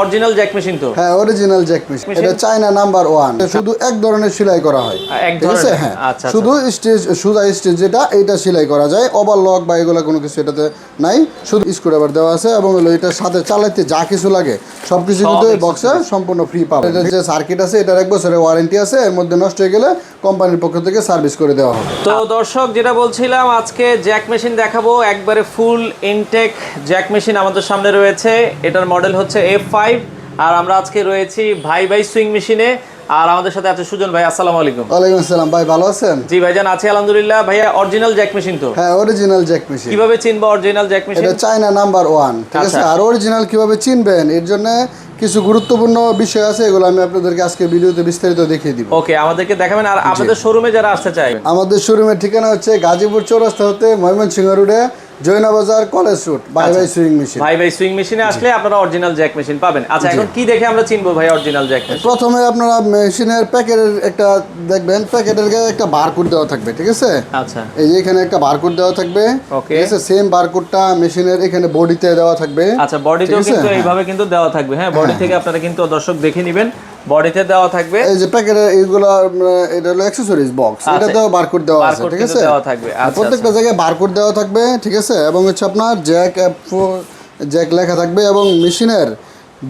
Original Jack machine তো? হ্যাঁ original Jack machine. এটা চায়না নাম্বার ওয়ান শুধু এক ধরনের সেলাই করা হয়। ঠিক আছে? হ্যাঁ। আচ্ছা, শুধু স্টেজ সুদা স্টেজ যেটা এইটা সেলাই করা যায়। ওভারলক বা এগুলো কোনো কিছু এটাতে নাই। শুধু স্ক্রুড্রাইভার দেওয়া আছে এবং হলো এটার সাথে চালাতে যা কিছু লাগে সবকিছু সব কিন্তু এই বক্সে সম্পূর্ণ ফ্রি পাবে এটা যে সার্কিট আছে এটার এক বছরের ওয়ারেন্টি আছে। এর মধ্যে নষ্ট হয়ে গেলে কোম্পানির পক্ষ থেকে সার্ভিস করে দেওয়া হবে। তো দর্শক যেটা বলছিলাম আজকে জ্যাক মেশিন দেখাবো। একবারে ফুল ইনটেক জ্যাক মেশিন আমাদের সামনে রয়েছে। এটার মডেল হচ্ছে এফ ফাইভ আর আমরা আজকে রয়েছি ভাই ভাই সুইং মেশিনে আর আমাদের সাথে আছে সুজন ভাই আসসালামু আলাইকুম। ওয়ালাইকুম আসসালাম ভাই ভালো আছেন? জি ভাইজান আছি আলহামদুলিল্লাহ। ভাইয়া অরিজিনাল জ্যাক মেশিন তো? হ্যাঁ অরিজিনাল জ্যাক মেশিন কীভাবে চিনবো অরিজিনাল জ্যাক মেশিন এটা চায়না নাম্বার ওয়ান ঠিক আছে? আচ্ছা। আর অরিজিনাল কীভাবে চিনবেন? এর জন্য কিছু গুরুত্বপূর্ণ বিষয় আছে এগুলো আমি আপনাদেরকে আজকে ভিডিওতে বিস্তারিত দেখিয়ে দিব। ওকে আমাদেরকে দেখাবেন। আর আপনাদের শোরুমে যারা আসতে চাইবেন আমাদের শোরুমের ঠিকানা হচ্ছে গাজীপুর চৌরাস্তা হতে ময়মনসিংহ রোডে Joina Bazar college road bye bye sewing machine ভাই ভাই সুইং মেশিনে আসলে আপনারা অরিজিনাল জ্যাক মেশিন পাবেন। আচ্ছা এখন কি দেখে আমরা চিনবো ভাই অরিজিনাল জ্যাক মেশিন প্রথমে আপনারা মেশিনের প্যাকেটের একটা দেখবেন প্যাকেটের গায়ে একটা বারকোড দেওয়া থাকবে ঠিক আছে? আচ্ছা। এই যে এখানে একটা বারকোড দেওয়া থাকবে. ঠিক আছে? সেম বারকোডটা মেশিনের এখানে বডিতে দেওয়া থাকবে আচ্ছা বডিতেও কিন্তু। এইভাবে কিন্তু দেওয়া থাকবে। হ্যাঁ বডি হ্যাঁ, থেকে আপনারা কিন্তু দর্শক দেখে নেবেন। বডিতে দেওয়া থাকবে। এই যে প্যাকেট এইগুলো এটা হলো অ্যাক্সেসরিজ বক্স এটা এটাতেও বারকোড দেওয়া আছে ঠিক আছে? দেওয়া থাকবে, আচ্ছা, প্রত্যেকটা জায়গায় বারকোড দেওয়া থাকবে ঠিক আছে? এবং হচ্ছে আপনার জ্যাক অ্যাপ জ্যাক লেখা থাকবে এবং মেশিনের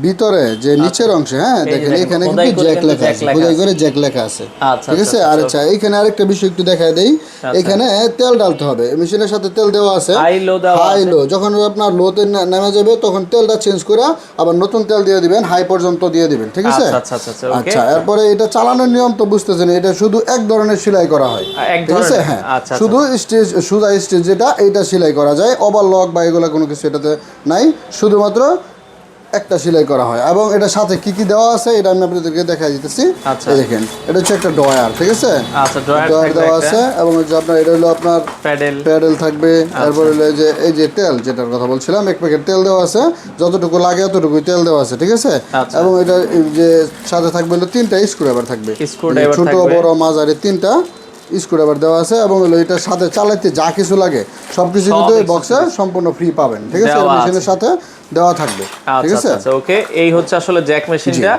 ভিতরে যে নিচের অংশে হ্যাঁ দেখেন এখানে কিন্তু জ্যাক লেখা আছে খোদাই করে জ্যাক লেখা আছে আচ্ছা, ঠিক আছে? আচ্ছা, আর আচ্ছা। এখানে আরেকটা বিষয় একটু দেখায় দেই। এখানে তেল ডালতে হবে। মেশিনের সাথে তেল দেওয়া আছে। হাই লো যখন আপনার লোতে নেমে যাবে তখন তেলটা চেঞ্জ করে আবার নতুন তেল দিয়ে দিবেন হাই পর্যন্ত দিয়ে দিবেন ঠিক আছে? আচ্ছা, আচ্ছা, আচ্ছা, আচ্ছা. আচ্ছা এরপরে এটা চালানোর নিয়ম তো বুঝতেছেন এটা শুধু এক ধরনের সেলাই করা হয় ঠিক আছে? হ্যাঁ আচ্ছা, আচ্ছা। শুধু স্টেজ সুদা স্টেজ যেটা এটা সেলাই করা যায়। ওভারলক বা এগুলো কোনো কিছু এটাতে নাই শুধুমাত্র একটা সেলাই করা হয়। এবং এটার সাথে কি কি দেওয়া আছে এটা আমি আপনাদেরকে দেখাই দিতেছি। আচ্ছা। দেখেন এটা হচ্ছে একটা ডয়ার ঠিক আছে? আচ্ছা ডয়ার থাকবে দেওয়া আছে এবং হচ্ছে আপনার এটা হলো আপনার প্যাডেল। প্যাডেল থাকবে। তারপর হলো যে এই যে তেল যেটার কথা বলছিলাম এক প্যাকেট তেল দেওয়া আছে। যতটুকু লাগে ততটুকুই তেল দেওয়া আছে ঠিক আছে? আচ্ছা। এবং এটা যে সাথে থাকবে হলো তিনটা স্ক্রুড্রাইভার থাকবে। Screwdriver ছোট বড় মাঝারি তিনটা স্ক্রুড্রাইভার দেওয়া আছে এবং হলো এটার সাথে চালাতে যা কিছু লাগে সব কিন্তু এই বক্সে সম্পূর্ণ ফ্রি পাবেন ঠিক আছে? মেশিনের সাথে দেওয়া থাকবে ঠিক আচ্ছা আছে? আচ্ছা ওকে এই হচ্ছে আসলে জ্যাক মেশিনটা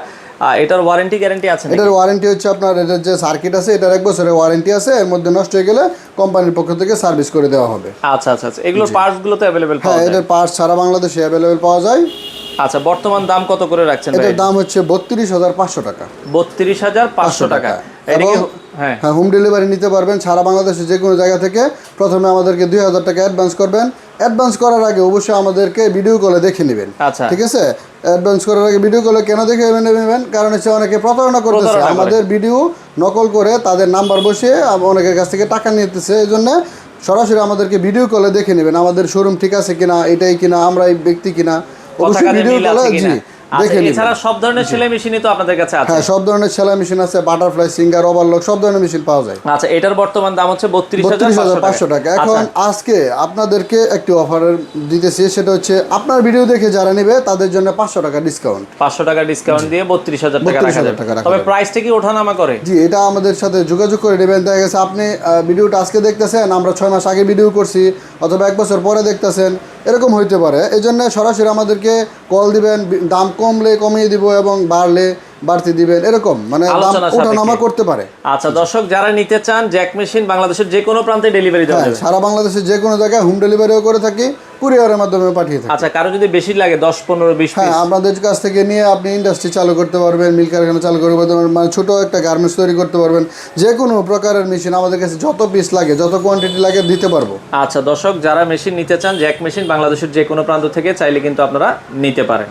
এটার ওয়ারেন্টি গ্যারান্টি আছে এটার ওয়ারেন্টি হচ্ছে আপনার এটার যে সার্কিট আছে এটার এক বছরের ওয়ারেন্টি আছে এর মধ্যে নষ্ট হয়ে গেলে কোম্পানির পক্ষ থেকে সার্ভিস করে দেওয়া হবে। আচ্ছা আচ্ছা আচ্ছা। এগুলোর পার্টসগুলো তো অ্যাভেলেবেল হ্যাঁ পাওয়া যায়। এটার পার্টস সারা বাংলাদেশে অ্যাভেলেবেল পাওয়া যায়। আচ্ছা বর্তমান দাম কত করে রাখছেন ভাই? এটার দাম হচ্ছে বত্রিশ হাজার পাঁচশো টাকা। বত্রিশ হাজার পাঁচশো টাকা। এটা হ্যাঁ। হ্যাঁ হোম ডেলিভারি নিতে পারবেন সারা বাংলাদেশে যে কোনো জায়গা থেকে। প্রথমে আমাদেরকে দুই হাজার টাকা অ্যাডভান্স করবেন। অ্যাডভান্স করার আগে অবশ্যই আমাদেরকে ভিডিও কলে দেখে নেবেন। আচ্ছা। ঠিক আছে? অ্যাডভান্স করার আগে ভিডিও কলে কেন দেখে নেবেন কারণ হচ্ছে অনেকে প্রতারণা করতেছে। আমাদের ভিডিও নকল করে তাদের নাম্বার বসিয়ে অনেকের কাছ থেকে টাকা নিতেছে। এই জন্য সরাসরি আমাদেরকে ভিডিও কলে দেখে নেবেন। আমাদের শোরুম ঠিক আছে কিনা এটাই কিনা আমরা এই ব্যক্তি কিনা। অবশ্যই মিল আছে কিনা? জি আচ্ছা দেখে নেবেন এছাড়া সব ধরনের সেলাই মেশিনই তো আপনাদের কাছে আছে? হ্যাঁ সব ধরনের সেলাই মেশিন আছে বাটারফ্লাই সিঙ্গার ওভারলক সব ধরনের মেশিন পাওয়া যায়। আচ্ছা এটার বর্তমান দাম হচ্ছে বত্রিশ বত্রিশ হাজার হাজার পাঁচশো টাকা। এখন আজকে আপনাদেরকে একটি অফার দিতেছি সেটা হচ্ছে আপনার ভিডিও দেখে যারা নেবে তাদের জন্য পাঁচশো টাকা ডিসকাউন্ট পাঁচশো টাকা ডিসকাউন্ট দিয়ে বত্রিশ হাজার টাকা 32,000 রাখা টাকা রাখা তবে যাবে। প্রাইসটা কি ওঠানামা করে? জি এটা আমাদের সাথে যোগাযোগ করে নেবেন। দেখা গেছে আপনি ভিডিওটা আজকে দেখতেছেন আমরা ছয় মাস আগে ভিডিও করছি অথবা এক বছর পরে দেখতেছেন। এরকম হইতে পারে। এই জন্য সরাসরি আমাদেরকে কল দিবেন, দাম কমলে কমিয়ে দিব এবং বাড়লে বাড়তি দিবেন এরকম মানে ওঠানামা করতে পারে। আচ্ছা দর্শক যারা নিতে চান জ্যাক মেশিন বাংলাদেশের যে কোনো প্রান্তে ডেলিভারি দেওয়া হ্যাঁ যাবে। সারা বাংলাদেশে যে কোনো জায়গায় হোম ডেলিভারিও করে থাকি কুরিয়ারের মাধ্যমে পাঠিয়ে থাকি। আচ্ছা কারও যদি বেশি লাগে দশ পনেরো বিশ হ্যাঁ আমাদের কাছ থেকে নিয়ে আপনি ইন্ডাস্ট্রি চালু করতে পারবেন মিল কারখানা চালু করতে পারবেন মানে ছোট একটা গার্মেন্টস তৈরি করতে পারবেন যে কোনো প্রকারের মেশিন আমাদের কাছে যত পিস লাগে যত কোয়ান্টিটি লাগে দিতে পারব। আচ্ছা দর্শক যারা মেশিন নিতে চান জ্যাক মেশিন বাংলাদেশের যে কোনো প্রান্ত থেকে চাইলে কিন্তু আপনারা নিতে পারেন।